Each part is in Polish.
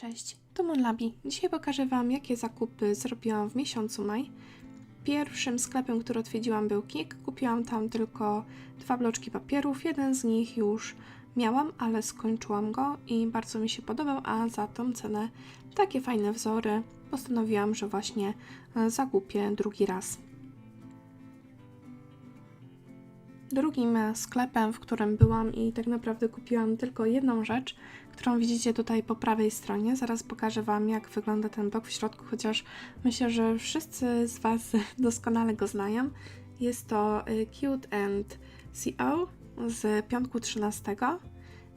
Cześć, to Monlabi. Dzisiaj pokażę Wam, jakie zakupy zrobiłam w miesiącu maj. Pierwszym sklepem, który odwiedziłam był Kik. Kupiłam tam tylko dwa bloczki papierów. Jeden z nich już miałam, ale skończyłam go i bardzo mi się podobał, a za tą cenę takie fajne wzory postanowiłam, że właśnie e, zakupię drugi raz. Drugim e, sklepem, w którym byłam i tak naprawdę kupiłam tylko jedną rzecz, którą widzicie tutaj po prawej stronie. Zaraz pokażę Wam, jak wygląda ten blok w środku, chociaż myślę, że wszyscy z Was doskonale go znają. Jest to y, Cute and CO z piątku 13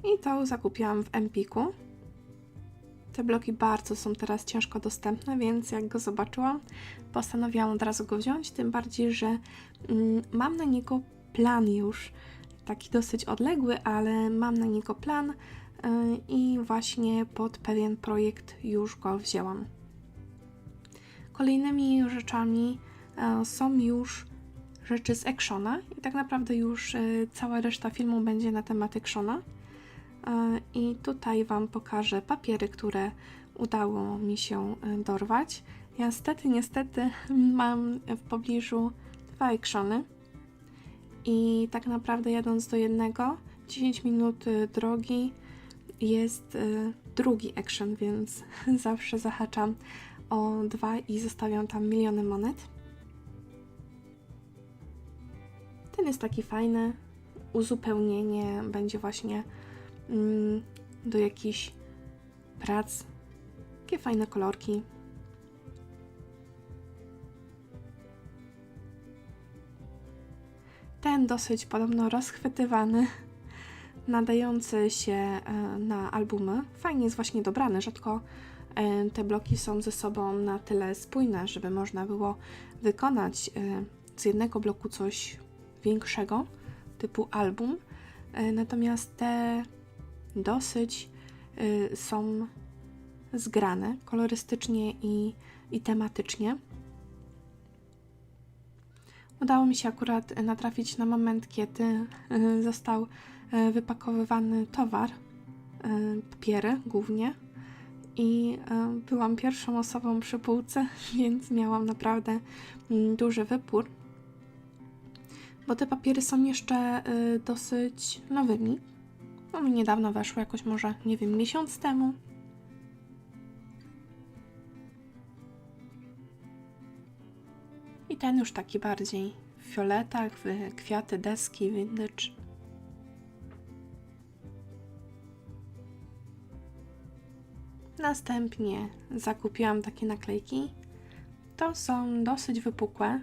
i to zakupiłam w Empiku. Te bloki bardzo są teraz ciężko dostępne, więc jak go zobaczyłam, postanowiłam od razu go wziąć, tym bardziej, że mm, mam na niego plan już, taki dosyć odległy, ale mam na niego plan i właśnie pod pewien projekt już go wzięłam. Kolejnymi rzeczami e, są już rzeczy z Actiona i tak naprawdę już e, cała reszta filmu będzie na temat Actiona. E, I tutaj Wam pokażę papiery, które udało mi się dorwać. Ja niestety, niestety mam w pobliżu dwa Actiony i tak naprawdę jadąc do jednego 10 minut drogi jest y, drugi action, więc zawsze zahaczam o dwa i zostawiam tam miliony monet. Ten jest taki fajny. Uzupełnienie będzie właśnie mm, do jakichś prac. Takie fajne kolorki. Ten dosyć podobno rozchwytywany, nadający się e, na albumy. Fajnie jest właśnie dobrany. Rzadko e, te bloki są ze sobą na tyle spójne, żeby można było wykonać e, z jednego bloku coś większego, typu album. Natomiast te dosyć są zgrane kolorystycznie i, i tematycznie. Udało mi się akurat e, natrafić na moment, kiedy e, został e, wypakowywany towar, papiery głównie. I byłam pierwszą osobą przy półce, więc miałam naprawdę mm, duży wypór. Bo te papiery są jeszcze dosyć nowymi. One niedawno weszły, jakoś może, nie wiem, miesiąc temu. Ten już taki bardziej w fioletach, w kwiaty, deski, vintage. Następnie zakupiłam takie naklejki. To są dosyć wypukłe.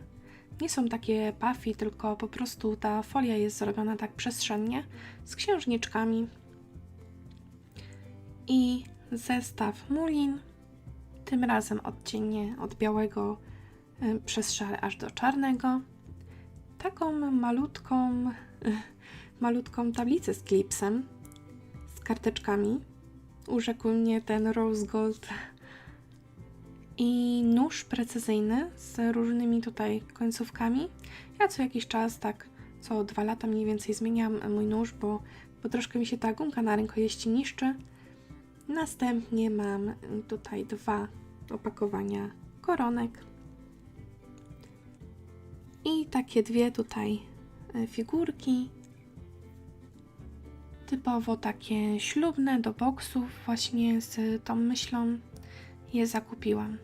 Nie są takie puffy, tylko po prostu ta folia jest zrobiona tak przestrzennie z księżniczkami. I zestaw mulin. Tym razem odcienie od białego przez szary aż do czarnego. Taką malutką, y, malutką tablicę z klipsem, z karteczkami. Urzekł mnie ten rose gold i nóż precyzyjny z różnymi tutaj końcówkami. Ja co jakiś czas, tak co dwa lata mniej więcej zmieniam mój nóż, bo, bo troszkę mi się ta gumka na rękojeści niszczy. Następnie mam tutaj dwa opakowania koronek. I takie dwie tutaj e, figurki. Typowo takie ślubne do boksów, właśnie z tą myślą je zakupiłam.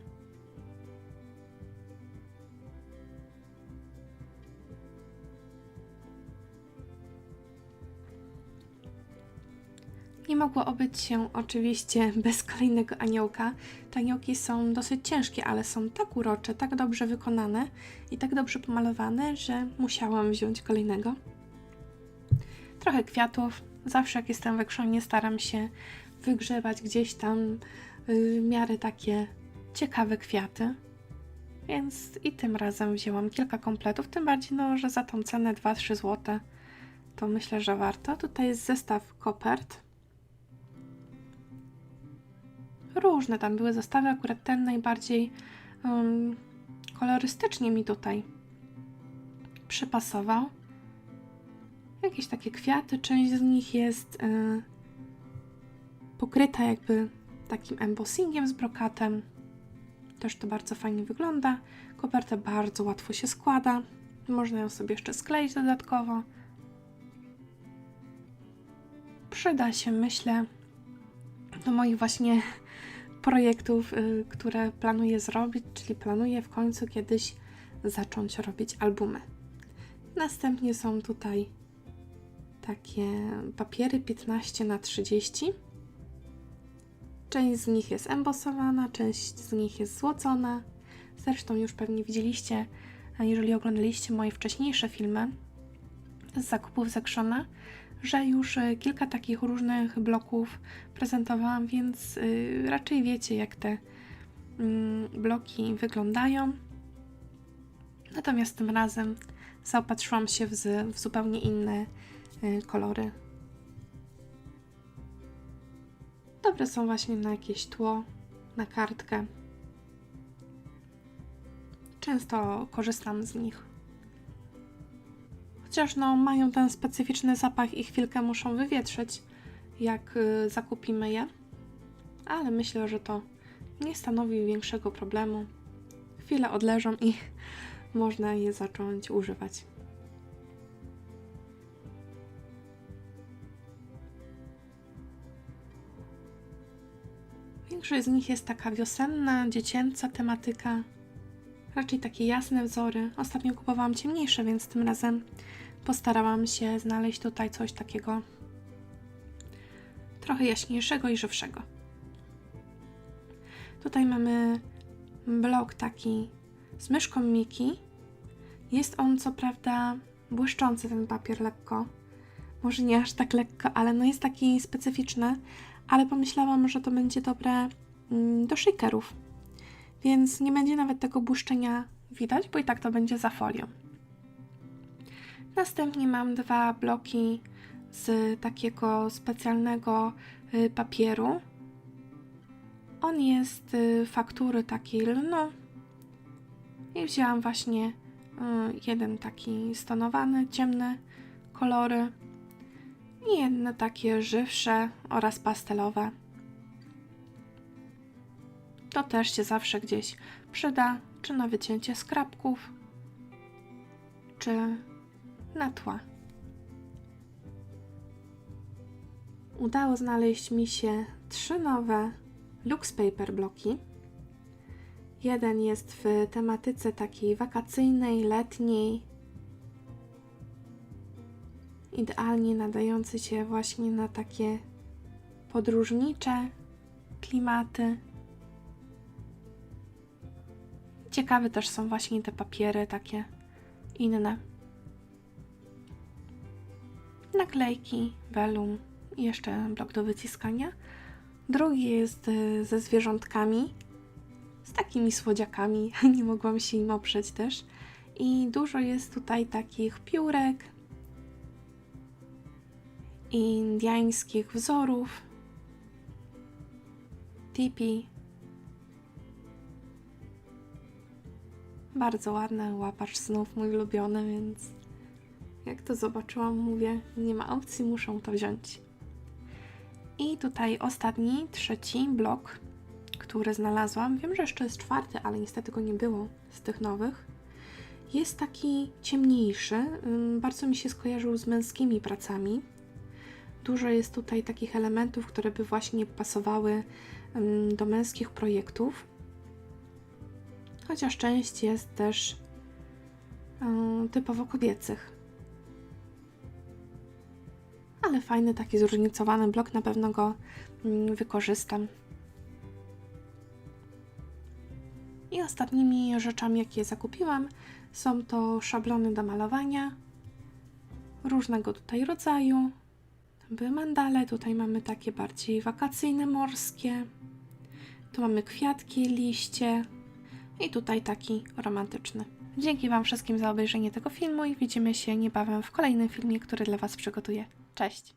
Mogło obyć się oczywiście bez kolejnego aniołka. Te aniołki są dosyć ciężkie, ale są tak urocze, tak dobrze wykonane i tak dobrze pomalowane, że musiałam wziąć kolejnego. Trochę kwiatów. Zawsze jak jestem we krzonie staram się wygrzebać gdzieś tam yy, w miarę takie ciekawe kwiaty. Więc i tym razem wzięłam kilka kompletów, tym bardziej, no, że za tą cenę 2-3 zł to myślę, że warto. Tutaj jest zestaw kopert różne tam były zestawy, akurat ten najbardziej um, kolorystycznie mi tutaj przypasował. Jakieś takie kwiaty, część z nich jest y, pokryta jakby takim embossingiem z brokatem. Też to bardzo fajnie wygląda. Koperta bardzo łatwo się składa. Można ją sobie jeszcze skleić dodatkowo. Przyda się, myślę, do moich właśnie projektów, y, które planuję zrobić, czyli planuję w końcu kiedyś zacząć robić albumy. Następnie są tutaj takie papiery 15 na 30. Część z nich jest embossowana, część z nich jest złocona. Zresztą już pewnie widzieliście, jeżeli oglądaliście moje wcześniejsze filmy z zakupów z Actiona, że już y, kilka takich różnych bloków prezentowałam, więc y, raczej wiecie, jak te mm, bloki wyglądają. Natomiast tym razem zaopatrzyłam się w, w zupełnie inne y, kolory. Dobre są właśnie na jakieś tło, na kartkę. Często korzystam z nich. Chociaż no, mają ten specyficzny zapach i chwilkę muszą wywietrzeć, jak y, zakupimy je. Ale myślę, że to nie stanowi większego problemu. Chwilę odleżą i można je zacząć używać. Większość z nich jest taka wiosenna, dziecięca tematyka. Raczej takie jasne wzory. Ostatnio kupowałam ciemniejsze, więc tym razem postarałam się znaleźć tutaj coś takiego trochę jaśniejszego i żywszego. Tutaj mamy blok taki z myszką Miki. Jest on co prawda błyszczący ten papier lekko. Może nie aż tak lekko, ale no jest taki specyficzny. Ale pomyślałam, że to będzie dobre mm, do shakerów. Więc nie będzie nawet tego błyszczenia widać, bo i tak to będzie za folią. Następnie mam dwa bloki z takiego specjalnego y, papieru. On jest y, faktury takiej lnu. I wzięłam właśnie y, jeden taki stonowany, ciemny kolory i jedne takie żywsze oraz pastelowe. To też się zawsze gdzieś przyda, czy na wycięcie skrapków, czy na tła. Udało znaleźć mi się trzy nowe Lux Paper bloki. Jeden jest w tematyce takiej wakacyjnej, letniej, idealnie nadający się właśnie na takie podróżnicze klimaty. Ciekawe też są właśnie te papiery takie inne. Naklejki, velum i jeszcze blok do wyciskania. Drugi jest y, ze zwierzątkami, z takimi słodziakami, nie mogłam się im oprzeć też. I dużo jest tutaj takich piórek, indiańskich wzorów, tipi. Bardzo ładny łapacz snów, mój ulubiony, więc jak to zobaczyłam, mówię, nie ma opcji, muszę to wziąć. I tutaj ostatni, trzeci blok, który znalazłam. Wiem, że jeszcze jest czwarty, ale niestety go nie było z tych nowych. Jest taki ciemniejszy, bardzo mi się skojarzył z męskimi pracami. Dużo jest tutaj takich elementów, które by właśnie pasowały do męskich projektów. Chociaż część jest też typowo kobiecych. Ale fajny, taki zróżnicowany blok, na pewno go ym, wykorzystam. I ostatnimi rzeczami, jakie zakupiłam, są to szablony do malowania różnego tutaj rodzaju. Były mandale, tutaj mamy takie bardziej wakacyjne, morskie. Tu mamy kwiatki, liście i tutaj taki romantyczny. Dzięki Wam wszystkim za obejrzenie tego filmu i widzimy się niebawem w kolejnym filmie, który dla Was przygotuję. Cześć!